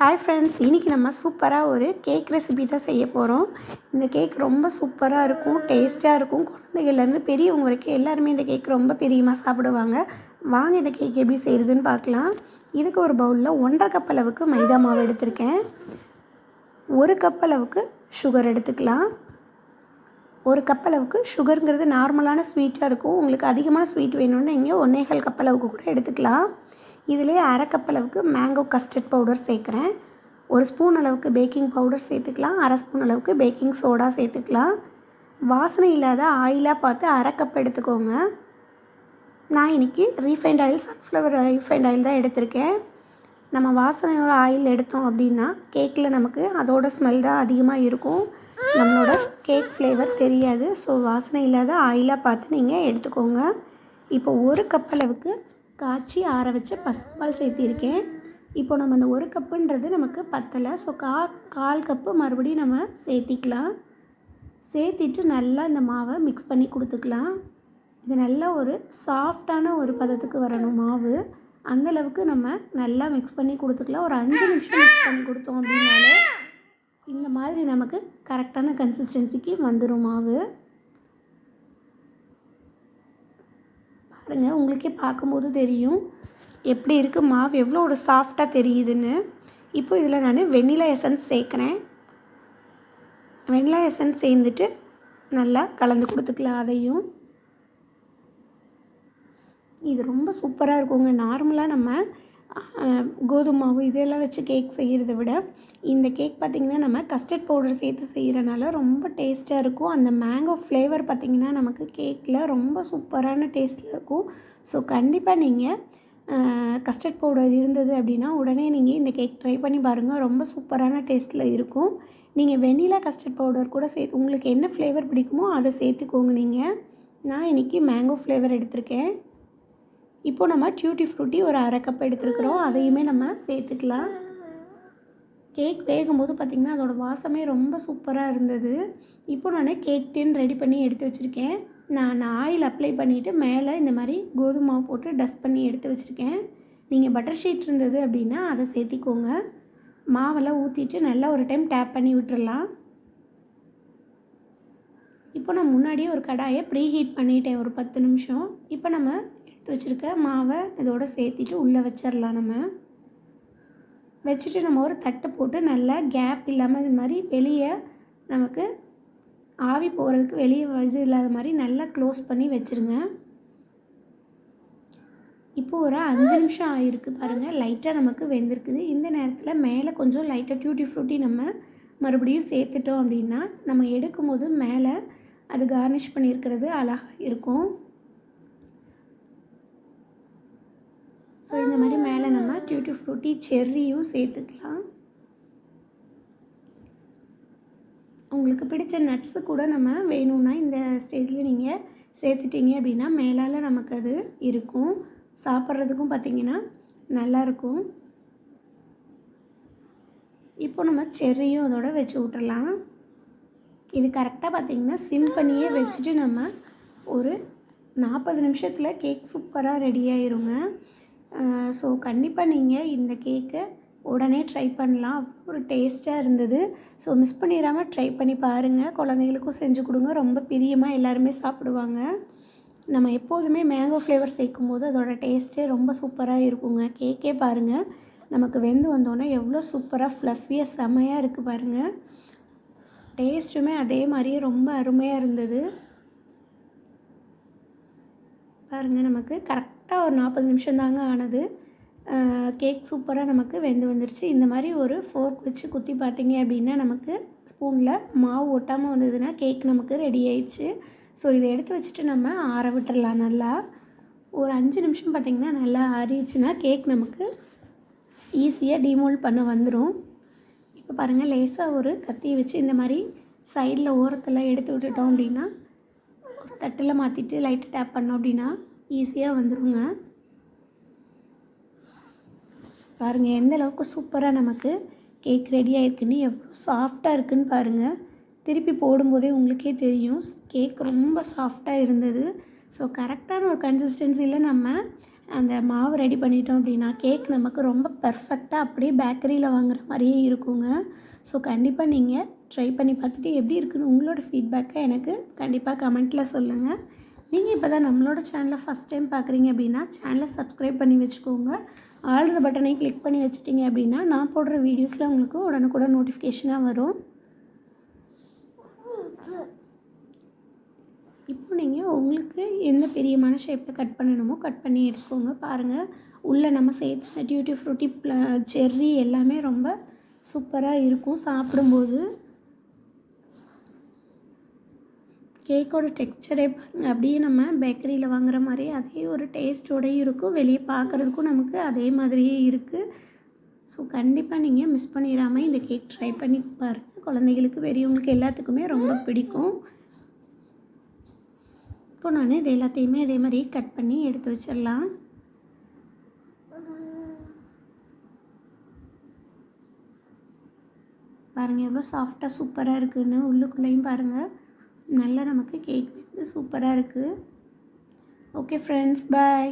Hi friends இன்றைக்கி நம்ம சூப்பராக ஒரு கேக் ரெசிபி தான் செய்ய போகிறோம் இந்த கேக் ரொம்ப சூப்பராக இருக்கும் டேஸ்ட்டாக இருக்கும். குழந்தைகள்லேருந்து பெரியவங்க வரைக்கும் எல்லாருமே இந்த கேக் ரொம்ப பெரியமாக சாப்பிடுவாங்க. வாங்க இந்த கேக் எப்படி செய்கிறதுன்னு பார்க்கலாம். இதுக்கு ஒரு பவுலில் ஒன்றரை கப் அளவுக்கு மைதா மாவு எடுத்திருக்கேன். ஒரு கப் அளவுக்கு சுகர் எடுத்துக்கலாம். ஒரு கப் அளவுக்கு சுகருங்கிறது நார்மலான ஸ்வீட்டாக இருக்கும். உங்களுக்கு அதிகமான ஸ்வீட் வேணும்னு நீங்கள் ஒன்றேகால் கப் அளவுக்கு கூட எடுத்துக்கலாம். இதிலே அரை கப் அளவுக்கு மேங்கோ கஸ்டர்ட் பவுடர் சேர்க்குறேன். ஒரு ஸ்பூன் அளவுக்கு பேக்கிங் பவுடர் சேர்த்துக்கலாம். அரை ஸ்பூன் அளவுக்கு பேக்கிங் சோடா சேர்த்துக்கலாம். வாசனை இல்லாத ஆயிலாக பார்த்து அரை கப் எடுத்துக்கோங்க. நான் இன்றைக்கி refined oil sunflower refined oil தான் எடுத்திருக்கேன். நம்ம வாசனையோட ஆயில் எடுத்தோம் அப்படின்னா கேக்கில் நமக்கு அதோட ஸ்மெல் தான் அதிகமாக இருக்கும். நம்மளோட கேக் ஃப்ளேவர் தெரியாது. ஸோ வாசனை இல்லாத ஆயிலாக பார்த்து நீங்கள் எடுத்துக்கோங்க. இப்போ ஒரு கப் அளவுக்கு காய்ச்சி ஆற வச்ச பசும்பால் சேர்த்திருக்கேன். இப்போ நம்ம அந்த ஒரு கப்புன்றது நமக்கு பத்தலை. ஸோ கா கால் கப்பு மறுபடியும் நம்ம சேர்த்திக்கலாம். சேர்த்திட்டு நல்லா இந்த மாவை மிக்ஸ் பண்ணி கொடுத்துக்கலாம். இது நல்லா ஒரு சாஃப்டான ஒரு பதத்துக்கு வரணும் மாவு. அந்தளவுக்கு நம்ம நல்லா மிக்ஸ் பண்ணி கொடுத்துக்கலாம். ஒரு அஞ்சு நிமிஷம் மிக்ஸ் பண்ணி கொடுத்தோம் அப்படின்னாலே இந்த மாதிரி நமக்கு கரெக்டான கன்சிஸ்டன்சிக்கு வந்துடும் மாவு. பாருங்கள் உங்களுக்கே பார்க்கும்போது தெரியும். எப்படி இருக்குது மாவு எவ்வளோ ஒரு சாஃப்டாக தெரியுதுன்னு. இப்போ இதில் நான் வெண்ணிலா எசன்ஸ் சேர்க்குறேன். வெண்ணிலா எசன்ஸ் சேர்ந்துட்டு நல்லா கலந்து கொடுத்துக்கலாம் அதையும். இது ரொம்ப சூப்பராக இருக்குங்க. நார்மலாக நம்ம கோதுமை மாவு இதெல்லாம் வச்சு கேக் செய்கிறத விட இந்த கேக் பார்த்திங்கன்னா நம்ம கஸ்டர்ட் பவுடர் சேர்த்து செய்கிறனால ரொம்ப டேஸ்ட்டாக இருக்கும். அந்த மேங்கோ ஃப்ளேவர் பார்த்திங்கன்னா நமக்கு கேக்கில் ரொம்ப சூப்பரான டேஸ்ட்டில் இருக்கும். ஸோ கண்டிப்பாக நீங்கள் கஸ்டர்ட் பவுடர் இருந்தது அப்படின்னா உடனே நீங்கள் இந்த கேக் ட்ரை பண்ணி பாருங்கள் ரொம்ப சூப்பரான டேஸ்ட்டில் இருக்கும். நீங்கள் வெண்ணிலா கஸ்டர்ட் பவுடர் கூட சே உங்களுக்கு என்ன ஃப்ளேவர் பிடிக்குமோ அதை சேர்த்துக்கோங்க நீங்கள் நான் இன்றைக்கி மேங்கோ ஃப்ளேவர் எடுத்திருக்கேன். இப்போ நம்ம டியூட்டி ஃப்ரூட்டி ஒரு அரை கப் எடுத்துருக்குறோம். அதையுமே நம்ம சேர்த்துக்கலாம். கேக் வேகும்போது பார்த்திங்கன்னா அதோடய வாசமே ரொம்ப சூப்பராக இருந்தது. இப்போ நான் கேக் டின் ரெடி பண்ணி எடுத்து வச்சுருக்கேன். நான் ஆயில் அப்ளை பண்ணிவிட்டு மேலே இந்த மாதிரி கோதுமை மாவு போட்டு டஸ்ட் பண்ணி எடுத்து வச்சுருக்கேன். நீங்கள் பட்டர் ஷீட் இருந்தது அப்படின்னா அதை சேர்த்திக்கோங்க. மாவெல்லாம் ஊற்றிட்டு நல்லா ஒரு டைம் டேப் பண்ணி விட்டுடலாம் இப்போ நான் முன்னாடியே ஒரு கடாயை ப்ரீ ஹீட் பண்ணிட்டேன் ஒரு பத்து நிமிஷம். இப்போ நம்ம எடுத்து வச்சுருக்க மாவை இதோடு சேர்த்திட்டு உள்ளே வச்சிடலாம் நம்ம. வச்சுட்டு நம்ம ஒரு தட்டை போட்டு நல்லா கேப் இல்லாமல் இது மாதிரி வெளியே நமக்கு ஆவி போகிறதுக்கு வெளியே இது இல்லாத மாதிரி நல்லா க்ளோஸ் பண்ணி வச்சுருங்க. இப்போது ஒரு அஞ்சு நிமிஷம் ஆகிருக்கு பாருங்கள் லைட்டாக நமக்கு வெந்திருக்குது. இந்த நேரத்தில் மேலே கொஞ்சம் லைட்டாக டியூட்டி ஃப்ரூட்டி நம்ம மறுபடியும் சேர்த்துட்டோம் அப்படின்னா நம்ம எடுக்கும்போது மேலே அது கார்னிஷ் பண்ணியிருக்கிறது அழகாக இருக்கும். ஸோ இந்த மாதிரி மேலே நம்ம டியூட்டி ஃப்ரூட்டி செர்ரியும் சேர்த்துக்கலாம். உங்களுக்கு பிடிச்ச நட்ஸு கூட நம்ம வேணும்னா இந்த ஸ்டேஜில் நீங்கள் சேர்த்துட்டீங்க அப்படின்னா மேலால் நமக்கு அது இருக்கும். சாப்பிட்றதுக்கும் பார்த்திங்கன்னா நல்லாயிருக்கும் இப்போ நம்ம செர்ரியும் அதோட வச்சு விட்டுறலாம் இது கரெக்டாக பார்த்திங்கன்னா சிம் பண்ணியே வச்சுட்டு நம்ம ஒரு நாற்பது நிமிஷத்தில் கேக் சூப்பராக ரெடி ஆயிருங்க. ஸோ கண்டிப்பாக நீங்கள் இந்த கேக்கை உடனே ட்ரை பண்ணலாம். ஒரு டேஸ்ட்டாக இருந்தது. ஸோ மிஸ் பண்ணிடாமல் ட்ரை பண்ணி பாருங்கள் குழந்தைகளுக்கும் செஞ்சு கொடுங்க. ரொம்ப பிரியமாக எல்லாருமே சாப்பிடுவாங்க. நம்ம எப்போதுமே மேங்கோ ஃப்ளேவர் சேர்க்கும் போது அதோட டேஸ்ட்டே ரொம்ப சூப்பராக இருக்குங்க. கேக்கே பாருங்கள் நமக்கு வெந்து வந்தோன்னே எவ்வளோ சூப்பராக ஃப்ளஃபியாக செமையாக இருக்குது பாருங்கள் டேஸ்ட்டுமே அதே மாதிரியே ரொம்ப அருமையாக இருந்தது. பாருங்கள் நமக்கு கரெக்டாக ஒரு நாற்பது நிமிஷம் தாங்க ஆனது. கேக் சூப்பராக நமக்கு வெந்து வந்துருச்சு. இந்த மாதிரி ஒரு ஃபோர்க் வச்சு குத்தி பார்த்தீங்க அப்படின்னா நமக்கு ஸ்பூனில் மாவு ஒட்டாமல் வந்ததுன்னா கேக் நமக்கு ரெடி ஆயிடுச்சு. ஸோ இதை எடுத்து வச்சுட்டு நம்ம ஆற விட்டுடலாம் நல்லா. ஒரு அஞ்சு நிமிஷம் பார்த்திங்கன்னா நல்லா ஆறிடுச்சுன்னா கேக் நமக்கு ஈஸியாக டிமோல்ட் பண்ண வந்துடும் இப்போ பாருங்கள் லேசாக ஒரு கத்தியை வச்சு இந்த மாதிரி சைடில் ஓரத்தில் எடுத்து விட்டுட்டோம் அப்படின்னா ஒரு தட்டில் மாற்றிட்டு லைட்டு டேப் பண்ணோம் அப்படின்னா ஈஸியாக வந்துடுங்க பாருங்கள் எந்த அளவுக்கு சூப்பராக நமக்கு கேக் ரெடி ஆகிருக்குன்னு எவ்வளோ சாஃப்டாக இருக்குன்னு பாருங்கள் திருப்பி போடும்போதே உங்களுக்கே தெரியும் கேக் ரொம்ப சாஃப்டாக இருந்தது. ஸோ கரெக்டான ஒரு கன்சிஸ்டன்சியில் நம்ம அந்த மாவு ரெடி பண்ணிட்டோம் அப்படின்னா கேக் நமக்கு ரொம்ப பர்ஃபெக்டாக அப்படியே பேக்கரியில் வாங்குற மாதிரியே இருக்குங்க. ஸோ கண்டிப்பாக நீங்கள் ட்ரை பண்ணி பார்த்துட்டு எப்படி இருக்குன்னு உங்களோட ஃபீட்பேக்கை எனக்கு கண்டிப்பாக கமெண்ட்டில் சொல்லுங்கள் நீங்கள் இப்போ தான் நம்மளோட சேனலை ஃபஸ்ட் டைம் பார்க்குறீங்க அப்படின்னா சேனலை சப்ஸ்கிரைப் பண்ணி வச்சுக்கோங்க. ஆல்ரெடி பட்டனை கிளிக் பண்ணி வச்சுட்டிங்க அப்படின்னா நான் போடுற வீடியோஸில் உங்களுக்கு உடனுக்குடன் நோட்டிஃபிகேஷனாக வரும். இப்போ நீங்கள் உங்களுக்கு எந்த பெரியமான ஷேப்பில் கட் பண்ணணுமோ கட் பண்ணி எடுத்துக்கோங்க. பாருங்கள் உள்ளே நம்ம சேர்த்து அந்த டியூட்டி ஃப்ரூட்டி செர்ரி எல்லாமே ரொம்ப சூப்பராக இருக்கும் சாப்பிடும்போது. கேக்கோட டெக்ஸ்சரே பாருங்கள் அப்படியே நம்ம பேக்கரியில் வாங்குற மாதிரி அதே ஒரு டேஸ்ட்டோடயும் இருக்கும். வெளியே பார்க்குறதுக்கும் நமக்கு அதே மாதிரியே இருக்குது ஸோ கண்டிப்பாக நீங்கள் மிஸ் பண்ணிடாமல் இந்த கேக் ட்ரை பண்ணி பாருங்கள் குழந்தைகளுக்கு பெரியவங்களுக்கு எல்லாத்துக்குமே ரொம்ப பிடிக்கும். இப்போ நான் இது எல்லாத்தையுமே அதே மாதிரி கட் பண்ணி எடுத்து வச்சிடலாம். பாருங்கள் எவ்வளோ சாஃப்டாக சூப்பராக இருக்குதுன்னு உள்ளுக்குள்ளேயும் பாருங்கள் நல்லா நமக்கு கேக் வந்து சூப்பராக இருக்குது ஓகே ஃப்ரெண்ட்ஸ் பாய்